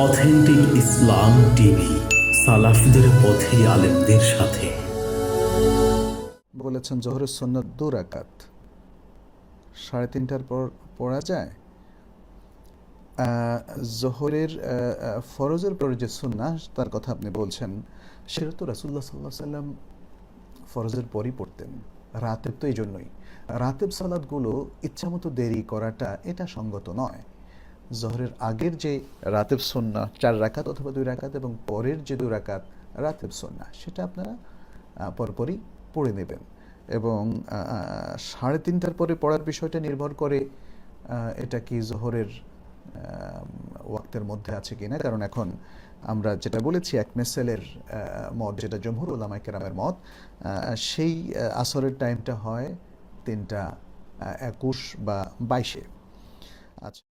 Authentic ইসলাম TV, সালাফিদের পথে আলেমদের সাথে। বলেছেন জোহরের সন্ন্যত দু রাকাত। সাড়ে তিনটার পর পড়া যায়? জোহরের ফরজের পরে যে সুন্না তার কথা আপনি বলছেন, সেটা তো রাসুল্লাহ সাল্লাহ সাল্লাম ফরজের পরই পড়তেন রাতেব তো এই জন্যই। রাতেব সালাদগুলো ইচ্ছামতো দেরি করাটা এটা সঙ্গত নয়। জোহরের আগের যে রাতেব সন্না চার রাকাত অথবা দুই রাকাত এবং পরের যে দুই রাকাত রাতেব সন্না সেটা আপনারা পরপরই পড়ে নেবেন। এবং সাড়ে তিনটার পরে পড়ার বিষয়টা নির্ভর করে এটা কি জোহরের ওয়াক্তের মধ্যে আছে কিনা। কারণ এখন আমরা যেটা বলেছি, এক মেসেলের মত, যেটা জমহুর ওলামাই কেরামের মত সেই আসরের টাইমটা হয় তিনটা একুশ বা বাইশে। আচ্ছা।